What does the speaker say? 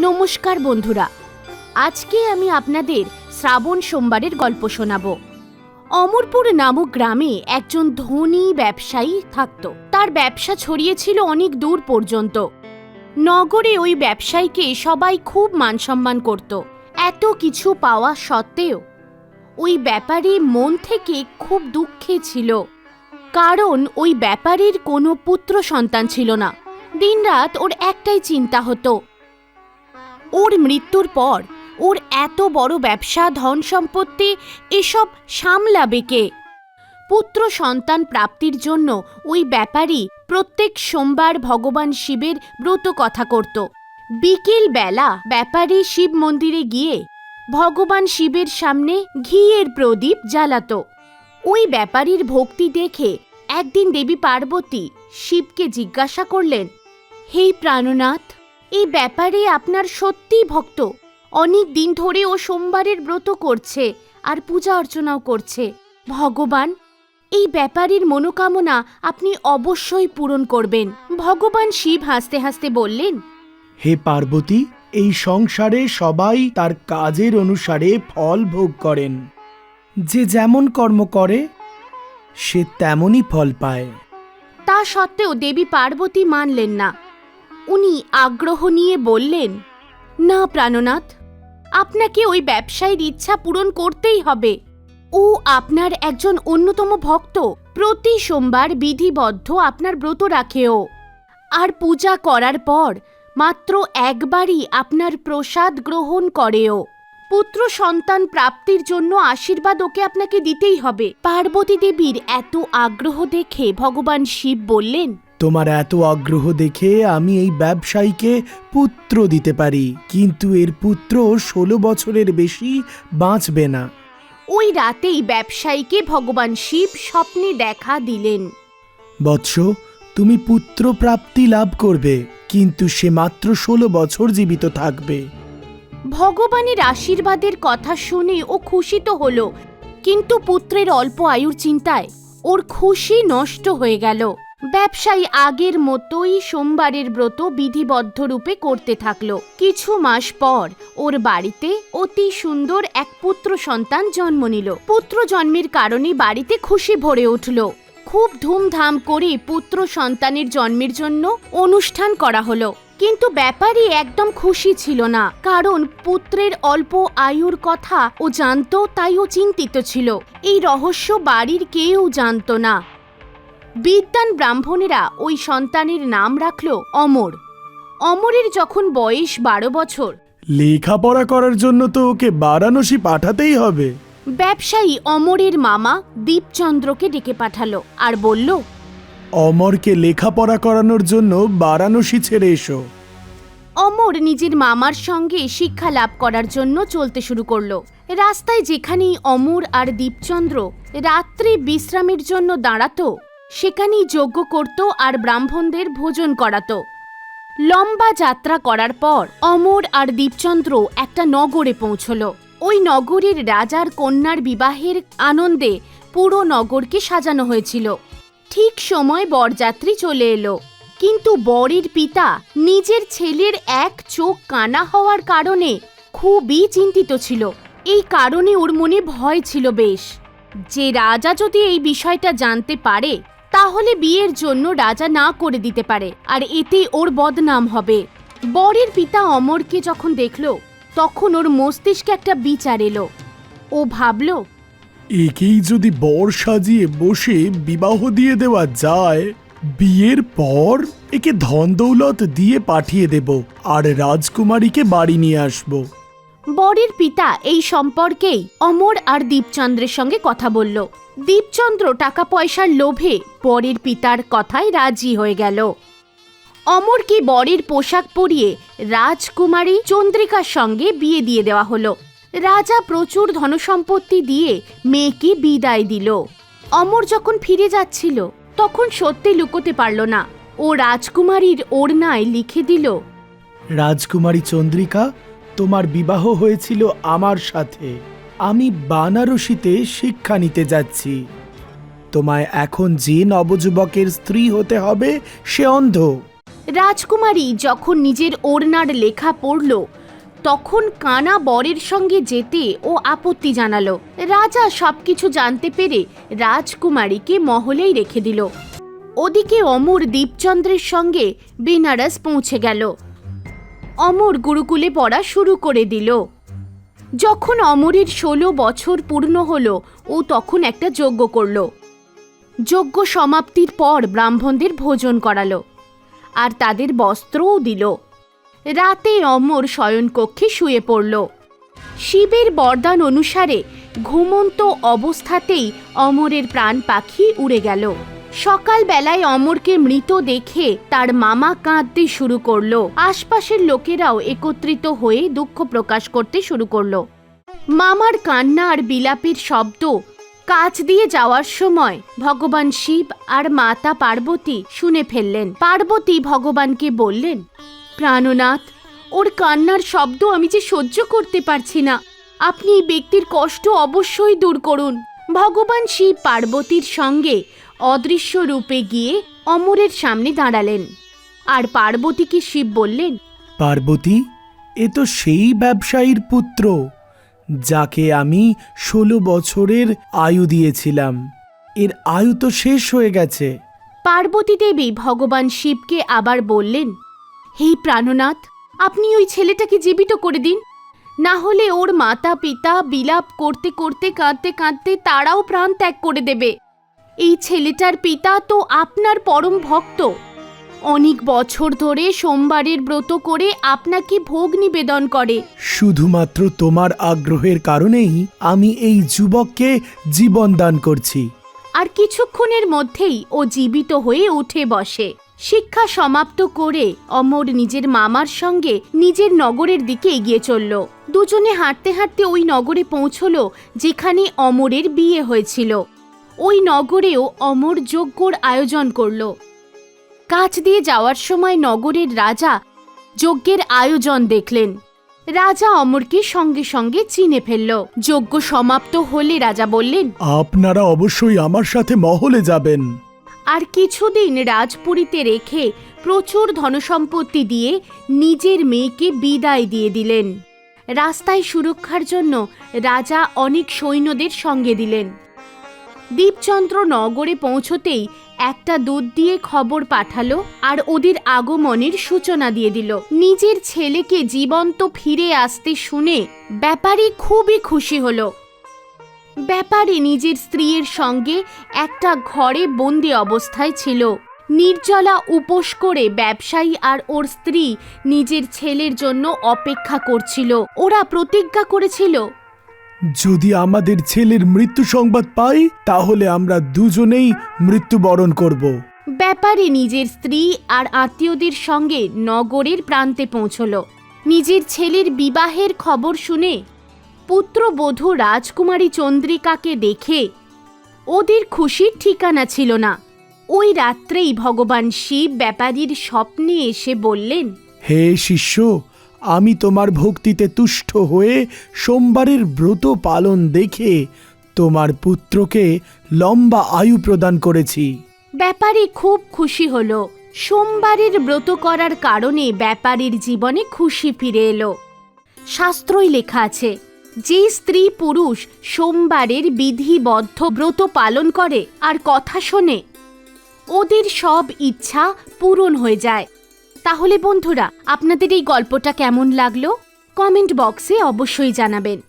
নমস্কার বন্ধুরা। আজকে আমি আপনাদের শ্রাবণ সোমবারের গল্প শোনাব। অমরপুর নামক গ্রামে একজন ধনী ব্যবসায়ী থাকত। তার ব্যবসা ছড়িয়েছিল অনেক দূর পর্যন্ত। নগরে ওই ব্যবসায়ীকে সবাই খুব মানসম্মান করত। এত কিছু পাওয়া সত্ত্বেও ওই ব্যাপারে মন থেকে খুব দুঃখে ছিল। কারণ ওই ব্যাপারীর কোনো পুত্র সন্তান ছিল না। দিনরাত ওর একটাই চিন্তা হতো ওর মৃত্যুর পর ওর এত বড় ব্যবসা, ধন সম্পত্তি এসব সামলাবে কে? পুত্র সন্তান প্রাপ্তির জন্য ওই ব্যাপারী প্রত্যেক সোমবার ভগবান শিবের ব্রত কথা করত। বিকেল বেলা ব্যাপারী শিব মন্দিরে গিয়ে ভগবান শিবের সামনে ঘিয়ের প্রদীপ জ্বালাত। ওই ব্যাপারীর ভক্তি দেখে একদিন দেবী পার্বতী শিবকে জিজ্ঞাসা করলেন হে প্রাণনাথ এই ব্যাপারে আপনার সত্যিই ভক্ত। অনেক দিন ধরে ও সোমবারের ব্রত করছে আর পূজা অর্চনাও করছে। ভগবান এই ব্যাপারীর মনোকামনা আপনি অবশ্যই পূরণ করবেন। ভগবান শিব হাসতে হাসতে বললেন হে পার্বতী এই সংসারে সবাই তার কাজের অনুসারে ফল ভোগ করেন। যে যেমন কর্ম করে সে তেমনই ফল পায়। তা সত্ত্বেও দেবী পার্বতী মানলেন না। উনি আগ্রহ নিয়ে বললেন, না প্রাণনাথ, আপনাকে ওই ব্যবসায়ীর ইচ্ছা পূরণ করতেই হবে। ও আপনার একজন অন্যতম ভক্ত। প্রতি সোমবার বিধিবদ্ধ আপনার ব্রত রাখেও আর পূজা করার পর মাত্র একবারই আপনার প্রসাদ গ্রহণ করেও পুত্র সন্তান প্রাপ্তির জন্য আশীর্বাদ ওকে আপনাকে দিতেই হবে। পার্বতী দেবীর এত আগ্রহ দেখে ভগবান শিব বললেন তোমার এত আগ্রহ দেখে আমি এই ব্যবসায়ীকে পুত্র দিতে পারি কিন্তু এর পুত্র ষোলো বছরের বেশি বাঁচবে না। ওই রাতেই ব্যবসায়ীকে ভগবান শিব স্বপ্নে দেখা দিলেন। বৎস তুমি পুত্র প্রাপ্তি লাভ করবে কিন্তু সে মাত্র ষোলো বছর জীবিত থাকবে। ভগবানের আশীর্বাদের কথা শুনে ও খুশি তো হলো কিন্তু পুত্রের অল্প আয়ুর চিন্তায় ওর খুশি নষ্ট হয়ে গেল। ব্যবসায়ী আগের মতোই সোমবারের ব্রত বিধিবদ্ধ রূপে করতে থাকল। কিছু মাস পর ওর বাড়িতে অতি সুন্দর এক পুত্র সন্তান জন্ম নিল। পুত্র জন্মের কারণে বাড়িতে খুশি ভরে উঠল। খুব ধুমধাম করে পুত্র সন্তানের জন্মের জন্য অনুষ্ঠান করা হলো। কিন্তু ব্যাপারই একদম খুশি ছিল না। কারণ পুত্রের অল্প আয়ুর কথা ও জানত তাই ও চিন্তিত ছিল। এই রহস্য বাড়ির কেউ জানত না। বিদ্যান ব্রাহ্মণেরা ওই সন্তানের নাম রাখল অমর। অমরের যখন বয়স বারো বছর। লেখাপড়া করার জন্য তো ওকে বারাণসী পাঠাতেই হবে। ব্যবসায়ী অমরের মামা দীপচন্দ্রকে ডেকে পাঠালো আর বলল অমরকে লেখাপড়া করানোর জন্য বারাণসী ছেড়ে এসো। অমর নিজের মামার সঙ্গে শিক্ষা লাভ করার জন্য চলতে শুরু করল। রাস্তায় যেখানেই অমর আর দীপচন্দ্র রাত্রে বিশ্রামের জন্য দাঁড়াতো সেখানেই যজ্ঞ করত আর ব্রাহ্মণদের ভোজন করাতো। লম্বা যাত্রা করার পর অমর আর দীপচন্দ্র একটা নগরে পৌঁছল। ওই নগরের রাজার কন্যার বিবাহের আনন্দে পুরো নগরকে সাজানো হয়েছিল। ঠিক সময় বরযাত্রী চলে এলো। কিন্তু বরের পিতা নিজের ছেলের এক চোখ কানা হওয়ার কারণে খুবই চিন্তিত ছিল। এই কারণে ওর মনে ভয় ছিল বেশ। যে রাজা যদি এই বিষয়টা জানতে পারে তাহলে বিয়ের জন্য রাজা না করে দিতে পারে আর এতেই ওর বদনাম হবে। বরের পিতা অমরকে যখন দেখল তখন ওর মস্তিষ্কে একটা বিচার এলো। ও ভাবলো একেই যদি বর সাজিয়ে বসে বিবাহ দিয়ে দেওয়া যায় বিয়ের পর একে ধন দৌলত দিয়ে পাঠিয়ে দেব আর রাজকুমারীকে বাড়ি নিয়ে আসব। বরের পিতা এই সম্পর্কেই অমর আর দীপচন্দ্রের সঙ্গে কথা বলল। দীপচন্দ্র টাকা পয়সার লোভে বরের পিতার কথায় রাজি হয়ে গেল। অমরকে বরের পোশাক পরিয়ে রাজকুমারী চন্দ্রিকার সঙ্গে বিয়ে দিয়ে দেওয়া হলো। রাজা প্রচুর ধনসম্পত্তি দিয়ে মেয়েকে বিদায় দিল। অমর যখন ফিরে যাচ্ছিল, তখন সত্যি লুকোতে পারল না। ও রাজকুমারীর ওড়নায় লিখে দিল, রাজকুমারী চন্দ্রিকা, তোমার বিবাহ হয়েছিল আমার সাথে। আমি বানারসিতে শিক্ষা নিতে যাচ্ছি। তোমায় এখন যে নবযুবকের স্ত্রী হতে হবে, সে অন্ধ। রাজকুমারী যখন নিজের ওড়নার লেখা পড়ল, তখন কানা বরের সঙ্গে যেতে ও আপত্তি জানালো। রাজা সবকিছু জানতে পেরে রাজকুমারীকে মহলেই রেখে দিল। ওদিকে অমর দীপচন্দ্রের সঙ্গে বেনারস পৌঁছে গেল। অমর গুরুকুলে পড়া শুরু করে দিল। যখন অমরের ষোলো বছর পূর্ণ হলো, ও তখন একটা যজ্ঞ করল। যজ্ঞ সমাপ্তির পর ব্রাহ্মণদের ভোজন করালো, আর তাদের বস্ত্রও দিল। রাতে অমর শয়নকক্ষে শুয়ে পড়ল। শিবের বরদান অনুসারে ঘুমন্ত অবস্থাতেই অমরের প্রাণ পাখি উড়ে গেল। সকালবেলায় অমরকে মৃত দেখে তার মামা কাঁদতে শুরু করল। আশপাশের লোকেরাও একত্রিত হয়ে দুঃখ প্রকাশ করতে শুরু করল। মামার কান্না আর বিলাপের শব্দ কাজ দিয়ে যাওয়ার সময় ভগবান শিব আর মাতা পার্বতী শুনে ফেললেন। পার্বতী ভগবানকে বললেন, প্রাণনাথ, ওর কান্নার শব্দ আমি যে সহ্য করতে পারছি না। আপনি এই ব্যক্তির কষ্ট অবশ্যই দূর করুন। ভগবান শিব পার্বতীর সঙ্গে অদৃশ্য রূপে গিয়ে অমরের সামনে দাঁড়ালেন। আর পার্বতীকে শিব বললেন পার্বতী এ তো সেই ব্যবসায়ীর পুত্র যাকে আমি ষোলো বছরের আয়ু দিয়েছিলাম। এর আয়ু তো শেষ হয়ে গেছে। পার্বতী দেবী ভগবান শিবকে আবার বললেন হে প্রাণনাথ আপনি ওই ছেলেটাকে জীবিত করে দিন। না হলে ওর মাতা পিতা বিলাপ করতে করতে কাঁদতে কাঁদতে তারাও প্রাণ ত্যাগ করে দেবে। এই ছেলেটার পিতা তো আপনার পরম ভক্ত। অনেক বছর ধরে সোমবারের ব্রত করে আপনাকে ভোগ নিবেদন করে। শুধুমাত্র তোমার আগ্রহের কারণেই আমি এই যুবককে জীবন দান করছি। আর কিছুক্ষণের মধ্যেই ও জীবিত হয়ে উঠে বসে। শিক্ষা সমাপ্ত করে অমর নিজের মামার সঙ্গে নিজের নগরের দিকে এগিয়ে চলল। দুজনে হাঁটতে হাঁটতে ওই নগরে পৌঁছলো যেখানে অমরের বিয়ে হয়েছিল। ওই নগরেও অমর যজ্ঞর আয়োজন করল। কাছ দিয়ে যাওয়ার সময় নগরের রাজা যজ্ঞের আয়োজন দেখলেন। রাজা অমরকে সঙ্গে সঙ্গে চিনে ফেলল। যজ্ঞ সমাপ্ত হলে রাজা বললেন আপনারা অবশ্যই আমার সাথে মহলে যাবেন। আর কিছুদিন রাজপুরীতে রেখে প্রচুর ধনসম্পত্তি দিয়ে নিজের মেয়েকে বিদায় দিয়ে দিলেন। রাস্তায় সুরক্ষার জন্য রাজা অনেক সৈন্যদের সঙ্গে দিলেন। দীপচন্দ্র নগরে পৌঁছতেই একটা দুধ দিয়ে খবর পাঠালো আর ওদের আগমনের সূচনা দিয়ে দিল। নিজের ছেলেকে জীবন্ত ফিরে আসতে শুনে ব্যাপারী খুবই খুশি হলো। ব্যাপারে নিজের স্ত্রীর সঙ্গে একটা ঘরে বন্দি অবস্থায় ছিল। নির্জলা উপোস করে ব্যবসায়ী আর ওর স্ত্রী নিজের ছেলের জন্য অপেক্ষা করছিল। ওরা প্রতিজ্ঞা করেছিল যদি আমাদের ছেলের মৃত্যু সংবাদ পাই তাহলে আমরা দুজনেই মৃত্যুবরণ করব। ব্যাপারে নিজের স্ত্রী আর আত্মীয়দের সঙ্গে নগরের প্রান্তে পৌঁছল। নিজের ছেলের বিবাহের খবর শুনে পুত্রবধূ রাজকুমারী চন্দ্রিকাকে দেখে ওদের খুশির ঠিকানা ছিল না। ওই রাত্রেই ভগবান শিব ব্যাপারীর স্বপ্নে এসে বললেন হে শিষ্য আমি তোমার ভক্তিতে তুষ্ট হয়ে সোমবারের ব্রত পালন দেখে তোমার পুত্রকে লম্বা আয়ু প্রদান করেছি। ব্যাপারী খুব খুশি হলো। সোমবারের ব্রত করার কারণে ব্যাপারীর জীবনে খুশি ফিরে এলো। শাস্ত্রই লেখা আছে, যে স্ত্রী পুরুষ সোমবারের বিধিবদ্ধ ব্রত পালন করে আর কথা শোনে, ওদের সব ইচ্ছা পূরণ হয়ে যায়। তাহলে বন্ধুরা আপনাদের এই গল্পটা কেমন লাগল? কমেন্ট বক্সে অবশ্যই জানাবেন।